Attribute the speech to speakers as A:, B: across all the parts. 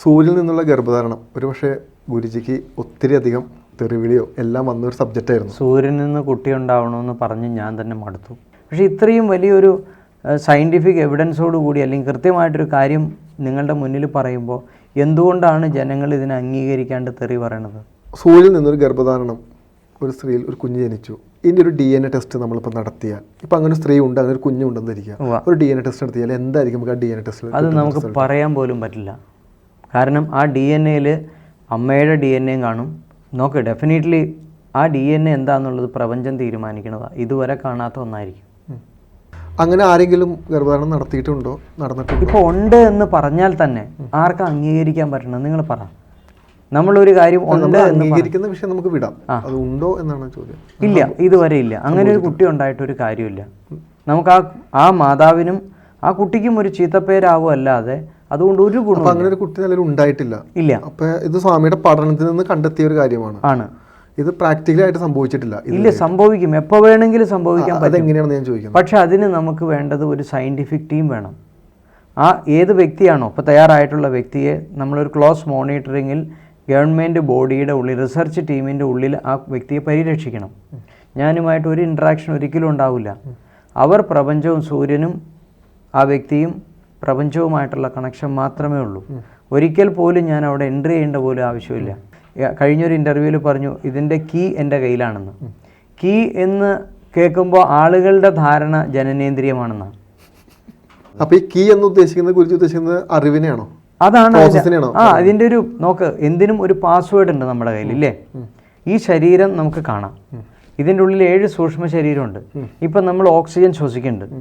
A: സൂര്യനിൽ നിന്നുള്ള ഗർഭധാരണം. ഒരുപക്ഷെ ഗുരുജിക്ക് ഒത്തിരി അധികം തെറിവിളിയോ എല്ലാം വന്ന ഒരു സബ്ജക്റ്റ് ആയിരുന്നു.
B: സൂര്യനിൽ നിന്ന് കുട്ടി ഉണ്ടാവണമെന്ന് പറഞ്ഞ് ഞാൻ തന്നെ മടുത്തു. പക്ഷേ ഇത്രയും വലിയൊരു സയന്റിഫിക് എവിഡൻസോട് കൂടി അല്ലെങ്കിൽ കൃത്യമായിട്ടൊരു കാര്യം നിങ്ങളുടെ മുന്നിൽ പറയുമ്പോൾ എന്തുകൊണ്ടാണ് ജനങ്ങൾ ഇതിനെ അംഗീകരിക്കാണ്ട് തെറി പറയണത്?
A: സൂര്യനിൽ നിന്നൊരു ഗർഭധാരണം. ഒരു സ്ത്രീയിൽ ഒരു കുഞ്ഞ് ജനിച്ചു. ഇതിന്റെ ഒരു ഡി എൻ എ ടെസ്റ്റ് നമ്മളിപ്പോൾ നടത്തിയാൽ ഇപ്പം അങ്ങനെ സ്ത്രീ ഉണ്ട് അങ്ങനെ ഒരു
B: കുഞ്ഞുണ്ടെന്നിരിക്കുക.
A: ഒരു ഡി എൻ എ ടെസ്റ്റ് നടത്തിയാൽ എന്തായിരിക്കും നമുക്ക് ആ ഡി എൻ എ ടെസ്റ്റ്
B: അത് നമുക്ക് പറയാൻ പോലും പറ്റില്ല. കാരണം ആ ഡി എൻ എയിൽ അമ്മയുടെ ഡി എൻ എയും കാണും. നോക്ക് ഡെഫിനറ്റ്ലി ആ ഡി എൻ എ എന്താണെന്നുള്ളത് പ്രപഞ്ചം തീരുമാനിക്കുന്നതാണ് ഇതുവരെ കാണാത്ത ഒന്നായിരിക്കും.
A: അങ്ങനെ ആരെങ്കിലും ഗർഭധാരണം നടത്തിയിട്ടുണ്ടോ? നടന്നിട്ടുണ്ടോ?
B: ഇപ്പോൾ ഉണ്ട് എന്ന് പറഞ്ഞാൽ തന്നെ ആർക്കും അംഗീകരിക്കാൻ പറ്റണം? നിങ്ങൾ പറ. നമ്മളൊരു കാര്യം ഉണ്ട്
A: അംഗീകരിക്കുന്ന വിഷയം നമുക്ക് വിടാം. അത് ഉണ്ടോ എന്നാണ് ചോദ്യം.
B: ഇല്ല ഇതുവരെ ഇല്ല. അങ്ങനെ ഒരു കുട്ടി ഉണ്ടായിട്ട് ഒരു കാര്യമില്ല നമുക്ക് ആ ആ മാതാവിനും ആ കുട്ടിക്കും ഒരു ചീത്തപ്പേരാവും അല്ലാതെ അതുകൊണ്ട് ഒരു ഗുണം
A: അങ്ങനെ ഒരു കുട്ടി നിലവിൽ ഉണ്ടായിട്ടില്ല.
B: ഇല്ല.
A: അപ്പൊ ഇത് സ്വാമിയുടെ പഠനത്തിൽ നിന്ന് കണ്ടെത്തിയ ഒരു കാര്യമാണ്.
B: ആണ്.
A: ഇത് പ്രാക്ടിക്കലി ആയിട്ട് സംഭവിച്ചിട്ടില്ല
B: ഇല്ല സംഭവിക്കും. എപ്പോൾ വേണമെങ്കിലും സംഭവിക്കാൻ
A: അതെങ്ങനെയാണെന്ന് ഞാൻ ചോദിക്കുന്നത്
B: പക്ഷെ അതിന് നമുക്ക് വേണ്ടത് ഒരു സയന്റിഫിക് ടീം വേണം. ആ ഏത് വ്യക്തിയാണോ ഇപ്പോൾ തയ്യാറായിട്ടുള്ള വ്യക്തിയെ നമ്മളൊരു ക്ലോസ് മോണിറ്ററിങ്ങിൽ ഗവൺമെന്റ് ബോഡിയുടെ ഉള്ളിൽ റിസർച്ച് ടീമിന്റെ ഉള്ളിൽ ആ വ്യക്തിയെ പരിരക്ഷിക്കണം. ഞാനുമായിട്ട് ഒരു ഇൻട്രാക്ഷൻ ഒരിക്കലും ഉണ്ടാവില്ല. അവർ പ്രപഞ്ചവും സൂര്യനും ആ വ്യക്തിയും പ്രപഞ്ചവുമായിട്ടുള്ള കണക്ഷൻ മാത്രമേ ഉള്ളൂ. ഒരിക്കൽ പോലും ഞാൻ അവിടെ എൻട്രി ചെയ്യേണ്ട പോലും ആവശ്യമില്ല. കഴിഞ്ഞൊരു ഇന്റർവ്യൂവിൽ പറഞ്ഞു ഇതിന്റെ കീ എന്റെ കയ്യിലാണെന്ന്. കീ എന്ന് കേൾക്കുമ്പോൾ ആളുകളുടെ ധാരണ ജനനേന്ദ്രിയമാണെന്നാണ്.
A: അപ്പൊ ഈ കീ എന്ന് ഉദ്ദേശിക്കുന്നത് ഗുരുജി ഉദ്ദേശിക്കുന്നത് അറിവിനെയാണോ?
B: അതാണ് ആ ഇതിന്റെ ഒരു നോക്ക് എന്തിനും ഒരു പാസ്വേഡ് ഉണ്ട് നമ്മുടെ കയ്യിൽ ഇല്ലേ? ഈ ശരീരം നമുക്ക് കാണാം. ഇതിന്റെ ഉള്ളിൽ ഏഴ് സൂക്ഷ്മ ശരീരമുണ്ട് ഇപ്പം നമ്മൾ ഓക്സിജൻ ശ്വസിക്കുന്നുണ്ട്.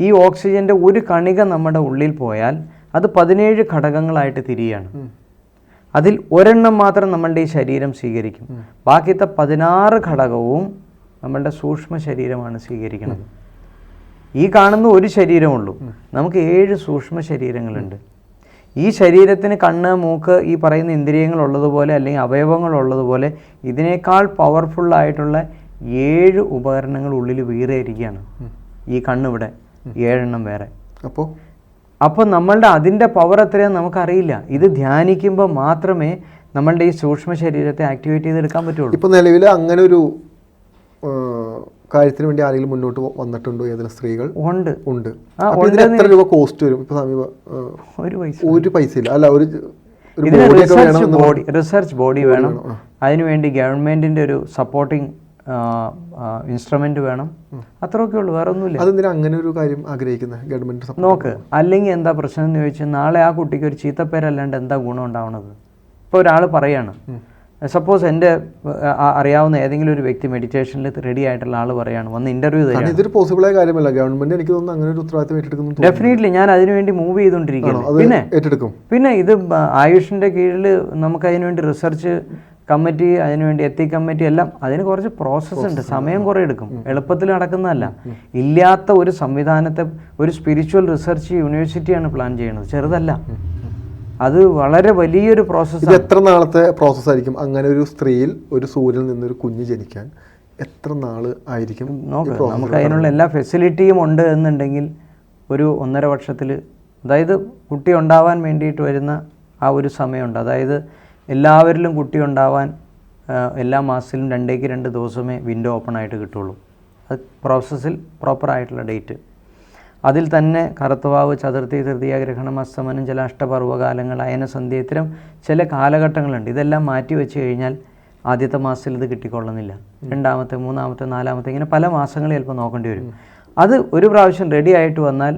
B: ഈ ഓക്സിജന്റെ ഒരു കണിക നമ്മുടെ ഉള്ളിൽ പോയാൽ അത് പതിനേഴ് ഘടകങ്ങളായിട്ട് തിരിയാണ്. അതിൽ ഒരെണ്ണം മാത്രം നമ്മളുടെ ഈ ശരീരം സ്വീകരിക്കും. ബാക്കിയത്തെ പതിനാറ് ഘടകവും നമ്മളുടെ സൂക്ഷ്മ ശരീരമാണ് സ്വീകരിക്കുന്നത്. ഈ കാണുന്ന ഒരു ശരീരമുള്ളൂ. നമുക്ക് ഏഴ് സൂക്ഷ്മ ശരീരങ്ങളുണ്ട്. ഈ ശരീരത്തിന് കണ്ണ് മൂക്ക് ഈ പറയുന്ന ഇന്ദ്രിയങ്ങൾ ഉള്ളതുപോലെ അല്ലെങ്കിൽ അവയവങ്ങൾ ഉള്ളതുപോലെ ഇതിനേക്കാൾ പവർഫുള്ളായിട്ടുള്ള ഏഴ് ഉപകരണങ്ങൾ ഉള്ളിൽ വീറേരിക്കുകയാണ് ഈ കണ്ണിവിടെ ഏഴെണ്ണം വേറെ.
A: അപ്പോ?
B: അപ്പോൾ നമ്മളുടെ അതിന്റെ പവർ എത്രയാണെന്ന് നമുക്കറിയില്ല. ഇത് ധ്യാനിക്കുമ്പോൾ മാത്രമേ നമ്മളുടെ ഈ സൂക്ഷ്മ ശരീരത്തെ ആക്ടിവേറ്റ് ചെയ്തെടുക്കാൻ പറ്റുള്ളൂ.
A: ഇപ്പൊ നിലവിൽ അങ്ങനെ ഒരു കാര്യത്തിന് വേണ്ടി ആരെങ്കിലും മുന്നോട്ട് വന്നിട്ടുണ്ടോ? ഏതെങ്കിലും സ്ത്രീകൾ?
B: ഉണ്ട്.
A: ഉണ്ട്. ഇതിന് എത്ര രൂപ കോസ്റ്റ് വരും? ഇപ്പൊ സമീപ
B: ഒരു പൈസ.
A: ഒരു പൈസ ഇല്ല അല്ല ഒരു
B: ഇതിന് റിസർച്ച് ബോഡി റിസർച്ച് ബോഡി വേണം. അതിനുവേണ്ടി ഗവൺമെന്റിന്റെ ഒരു സപ്പോർട്ടിങ് ഇൻസ്ട്രുമെന്റ് വേണം. അത്രയൊക്കെ ഉള്ളൂ വേറെ ഒന്നുമില്ല
A: അതെന്തിനാ അങ്ങനെ ഒരു കാര്യം ആഗ്രഹിക്കുന്നത്? ഗവൺമെന്റ് സപ്പോർട്ട്
B: നോക്ക് അല്ലെങ്കിൽ എന്താ പ്രശ്നം എന്ന് ചോദിച്ചാൽ നാളെ ആ കുട്ടിക്ക് ഒരു ചീത്തപ്പേരല്ലാണ്ട് എന്താ ഗുണം ഉണ്ടാവണത്? ഇപ്പോൾ ഒരാൾ പറയാണ് സപ്പോസ് എന്റെ അറിയാവുന്ന ഏതെങ്കിലും ഒരു വ്യക്തി മെഡിറ്റേഷനിൽ റെഡി ആയിട്ടുള്ള ആൾ പറയാണ് വന്ന് ഇന്റർവ്യൂ
A: തരാം ഇതൊരു പോസിബിൾ ആയ കാര്യമല്ല. ഗവൺമെന്റ് എനിക്ക് തോന്നുന്നു അങ്ങനെ ഒരു ഉത്തരവാദിത്തം ഏറ്റെടുക്കുന്നു.
B: ഡെഫിനറ്റ്ലി ഞാൻ അതിനുവേണ്ടി മൂവ് ചെയ്തുകൊണ്ടിരിക്കുകയാണ്. പിന്നെ
A: ഏറ്റെടുക്കും.
B: പിന്നെ ഇത് ആയുഷിന്റെ കീഴിൽ നമുക്ക് അതിനുവേണ്ടി റിസർച്ച് കമ്മിറ്റി അതിനുവേണ്ടി എത്തിക് കമ്മിറ്റി എല്ലാം അതിന് കുറച്ച് പ്രോസസ്സ് ഉണ്ട്. സമയം കുറേ എടുക്കും. എളുപ്പത്തിൽ നടക്കുന്നതല്ല. ഇല്ലാത്ത ഒരു സംവിധാനത്തെ ഒരു സ്പിരിച്വൽ റിസർച്ച് യൂണിവേഴ്സിറ്റിയാണ് പ്ലാൻ ചെയ്യുന്നത്. ചെറുതല്ല. അത് വളരെ വലിയൊരു പ്രോസസ്സ്
A: എത്ര നാളത്തെ പ്രോസസ് ആയിരിക്കും? അങ്ങനെ ഒരു സ്ത്രീയിൽ ഒരു സൂര്യനിൽ ഒരു കുഞ്ഞ് ജനിക്കാൻ എത്ര നാൾ ആയിരിക്കും?
B: നമുക്ക് അതിനുള്ള എല്ലാ ഫെസിലിറ്റിയും ഉണ്ട് എന്നുണ്ടെങ്കിൽ ഒരു ഒന്നര വർഷത്തിൽ അതായത് കുട്ടി ഉണ്ടാവാൻ വേണ്ടിയിട്ട് വരുന്ന ആ ഒരു സമയമുണ്ട്. അതായത് എല്ലാവരിലും കുട്ടി ഉണ്ടാവാൻ എല്ലാ മാസത്തിലും രണ്ടേക്ക് രണ്ട് ദിവസമേ വിൻഡോ ഓപ്പൺ ആയിട്ട് കിട്ടുള്ളൂ. അത് പ്രോസസ്സിൽ പ്രോപ്പറായിട്ടുള്ള ഡേറ്റ് അതിൽ തന്നെ കറുത്തവാവ് ചതുർത്ഥി തൃതീയ ഗ്രഹണം അസ്തമനം ചില അഷ്ടപർവകാലങ്ങൾ അയനസന്ധ്യ ഇത്തരം ചില കാലഘട്ടങ്ങളുണ്ട്. ഇതെല്ലാം മാറ്റി വെച്ച് കഴിഞ്ഞാൽ ആദ്യത്തെ മാസത്തിൽ ഇത് കിട്ടിക്കൊള്ളുന്നില്ല. രണ്ടാമത്തെ മൂന്നാമത്തെ നാലാമത്തെ ഇങ്ങനെ പല മാസങ്ങൾ ചിലപ്പോൾ നോക്കേണ്ടി വരും. അത് ഒരു പ്രാവശ്യം റെഡി ആയിട്ട് വന്നാൽ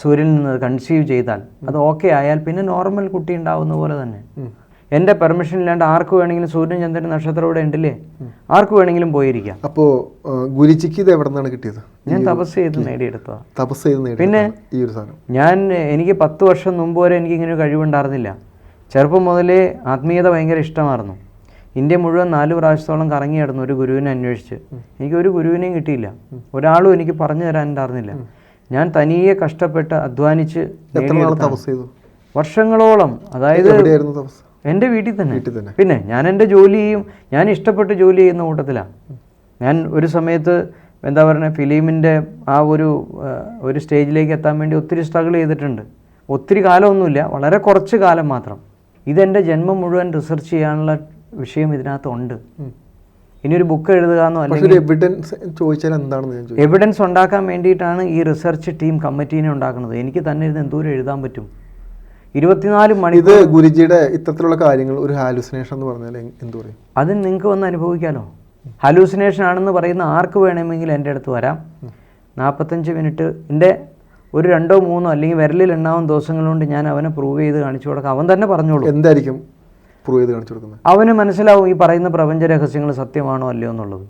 B: സൂര്യനിൽ നിന്ന് കൺസീവ് ചെയ്താൽ അത് ഓക്കെ ആയാൽ പിന്നെ നോർമൽ കുട്ടി ഉണ്ടാവുന്ന പോലെ തന്നെ. എന്റെ പെർമിഷൻ ഇല്ലാണ്ട് ആർക്ക് വേണമെങ്കിലും സൂര്യൻ ചന്ദ്രൻ നക്ഷത്രം ഇവിടെ ഉണ്ടല്ലേ ആർക്ക് വേണമെങ്കിലും പോയിരിക്കാം.
A: അപ്പോ ഗുരുചിക്ക് ഇത് എവിടെ നിന്നാണ് കിട്ടിയത്?
B: ഞാൻ തപസ് ചെയ്ത് നേടിയെടുത്തതാ.
A: തപസ് ചെയ്ത്
B: പിന്നെ?
A: ഈ ഒരു സാധനം.
B: ഞാൻ എനിക്ക് പത്ത് വർഷം മുമ്പ് വരെ എനിക്ക് ഇങ്ങനെ ഒരു കഴിവുണ്ടായിരുന്നില്ല. ചെറുപ്പം മുതലേ ആത്മീയത ഭയങ്കര ഇഷ്ടമായിരുന്നു. ഇന്ത്യ മുഴുവൻ നാല് പ്രാവശ്യത്തോളം കറങ്ങിയായിരുന്നു ഒരു ഗുരുവിനെ അന്വേഷിച്ച്. എനിക്ക് ഒരു ഗുരുവിനെയും കിട്ടിയില്ല. ഒരാളും എനിക്ക് പറഞ്ഞു തരാനുണ്ടായിരുന്നില്ല. ഞാൻ തനിയെ കഷ്ടപ്പെട്ട് അധ്വാനിച്ച്.
A: ചെയ്തു?
B: വർഷങ്ങളോളം. അതായത് എന്റെ വീട്ടിൽ തന്നെ.
A: വീട്ടിൽ തന്നെ.
B: പിന്നെ ഞാൻ എന്റെ ജോലിയും ഞാൻ ഇഷ്ടപ്പെട്ട് ജോലി ചെയ്യുന്ന കൂട്ടത്തിലാണ് ഞാൻ ഒരു സമയത്ത് എന്താ പറയുക ഫിലിമിന്റെ ആ ഒരു ഒരു സ്റ്റേജിലേക്ക് എത്താൻ വേണ്ടി ഒത്തിരി സ്ട്രഗിൾ ചെയ്തിട്ടുണ്ട്. ഒത്തിരി കാലമൊന്നുമില്ല വളരെ കുറച്ച് കാലം മാത്രം. ഇതെന്റെ ജന്മം മുഴുവൻ റിസർച്ച് ചെയ്യാനുള്ള വിഷയം ഇതിനകത്തുണ്ട്. ഇനി ഒരു ബുക്ക് എഴുതുക അല്ലെങ്കിൽ
A: എവിഡൻസ് ചോദിച്ചാൽ എന്താണെന്ന്
B: എവിഡൻസ് ഉണ്ടാക്കാൻ വേണ്ടിയിട്ടാണ് ഈ റിസർച്ച് ടീം കമ്മിറ്റീനെ ഉണ്ടാക്കുന്നത്. എനിക്ക് തന്നെ ഇരുന്ന് എന്തോരം എഴുതാൻ പറ്റും? ഇരുപത്തിനാല് മണി
A: ഇത് ഗുരുജിയുടെ ഇത്തരത്തിലുള്ള കാര്യങ്ങൾ ഒരു ഹാലൂസിനേഷൻ എന്ന് പറഞ്ഞാൽ എന്ത് പറയും?
B: അത് നിങ്ങൾക്ക് വന്ന് അനുഭവിക്കാലോ? ഹലൂസിനേഷൻ ആണെന്ന് പറയുന്ന ആർക്ക് വേണമെങ്കിലും എന്റെ അടുത്ത് വരാം. നാൽപ്പത്തഞ്ച് മിനിറ്റ് എന്റെ ഒരു രണ്ടോ മൂന്നോ അല്ലെങ്കിൽ വിരലിൽ എണ്ണാവുന്ന ദിവസങ്ങൾ കൊണ്ട് ഞാൻ അവനെ പ്രൂവ് ചെയ്ത് കാണിച്ചു കൊടുക്കാം. അവൻ തന്നെ പറഞ്ഞോളൂ.
A: എന്തായിരിക്കും? പ്രൂവ് ചെയ്ത് കാണിച്ചു കൊടുക്കുന്നത്.
B: അവന് മനസ്സിലാവും ഈ പറയുന്ന പ്രപഞ്ച രഹസ്യങ്ങൾ സത്യമാണോ അല്ലയോ എന്നുള്ളത്.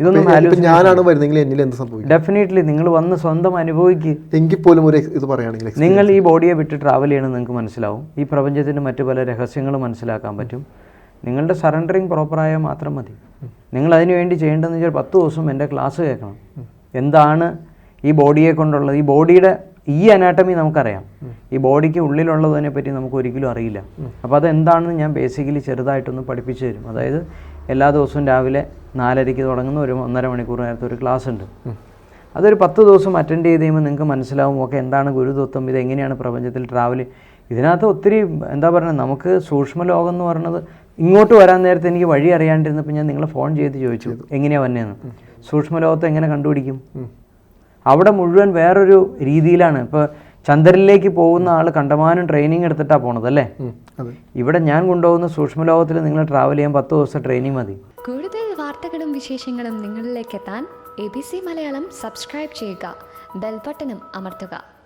B: ഇതൊന്നും
A: ഞാനാണ് വരുന്നെങ്കിൽ എന്നിൽ എന്ത് സംഭവിക്കും?
B: ഡെഫിനറ്റ്ലി നിങ്ങൾ വന്ന് സ്വന്തം അനുഭവിക്ക്.
A: എങ്കിൽ പോലും ഒരു ഇത് പറയുകയാണെങ്കിൽ
B: നിങ്ങൾ ഈ ബോഡിയെ വിട്ട് ട്രാവൽ ചെയ്യണമെന്ന് നിങ്ങൾക്ക് മനസ്സിലാവും. ഈ പ്രപഞ്ചത്തിന്റെ മറ്റു പല രഹസ്യങ്ങളും മനസ്സിലാക്കാൻ പറ്റും. നിങ്ങളുടെ സറണ്ടറിങ് പ്രോപ്പറായാൽ മാത്രം മതി. നിങ്ങൾ അതിനു വേണ്ടി ചെയ്യേണ്ടതെന്ന് വെച്ചാൽ പത്ത് ദിവസം എന്റെ ക്ലാസ് കേൾക്കണം. എന്താണ് ഈ ബോഡിയെ കൊണ്ടുള്ളത്? ഈ ബോഡിയുടെ ഈ അനാട്ടമി നമുക്കറിയാം. ഈ ബോഡിക്ക് ഉള്ളിലുള്ളതിനെ പറ്റി നമുക്ക് ഒരിക്കലും അറിയില്ല. അപ്പോൾ അതെന്താണെന്ന് ഞാൻ ബേസിക്കലി ചെറുതായിട്ടൊന്ന് പഠിപ്പിച്ചു തരും. അതായത് എല്ലാ ദിവസവും രാവിലെ നാലരയ്ക്ക് തുടങ്ങുന്ന ഒരു ഒന്നര മണിക്കൂർ നേരത്തെ ഒരു ക്ലാസ് ഉണ്ട്. അതൊരു പത്ത് ദിവസം അറ്റൻഡ് ചെയ്ത് കഴിയുമ്പോൾ നിങ്ങൾക്ക് മനസ്സിലാവും ഒക്കെ എന്താണ് ഗുരുതത്വം ഇത് എങ്ങനെയാണ് പ്രപഞ്ചത്തിൽ ട്രാവൽ ഇതിനകത്ത് ഒത്തിരി എന്താ പറയുക നമുക്ക് സൂക്ഷ്മ ലോകം എന്ന് പറയുന്നത് ഇങ്ങോട്ട് വരാൻ നേരത്തെ എനിക്ക് വഴി അറിയാണ്ടിരുന്നപ്പോൾ ഞാൻ നിങ്ങളെ ഫോൺ ചെയ്ത് ചോദിച്ചു എങ്ങനെയാണ് വന്നതെന്ന് സൂക്ഷ്മലോകത്തെ എങ്ങനെ കണ്ടുപിടിക്കും? അവിടെ മുഴുവൻ വേറൊരു രീതിയിലാണ്. ഇപ്പോൾ ചന്ദ്രനിലേക്ക് പോകുന്ന ആൾ കണ്ടമാനം ട്രെയിനിങ് എടുത്തിട്ടാണ് പോണത് അല്ലേ?
A: അതെ.
B: ഇവിടെ ഞാൻ കൊണ്ടുപോകുന്ന സൂക്ഷ്മ ലോകത്തിൽ നിങ്ങൾ ട്രാവൽ ചെയ്യാൻ പത്ത് ദിവസം ട്രെയിനിങ് മതി.
C: കൂടുതൽ വാർത്തകളും വിശേഷങ്ങളും നിങ്ങളിലേക്ക് എത്താൻ A B C Malayalam subscribe ചെയ്യുക. ബെൽബട്ടനും അമർത്തുക.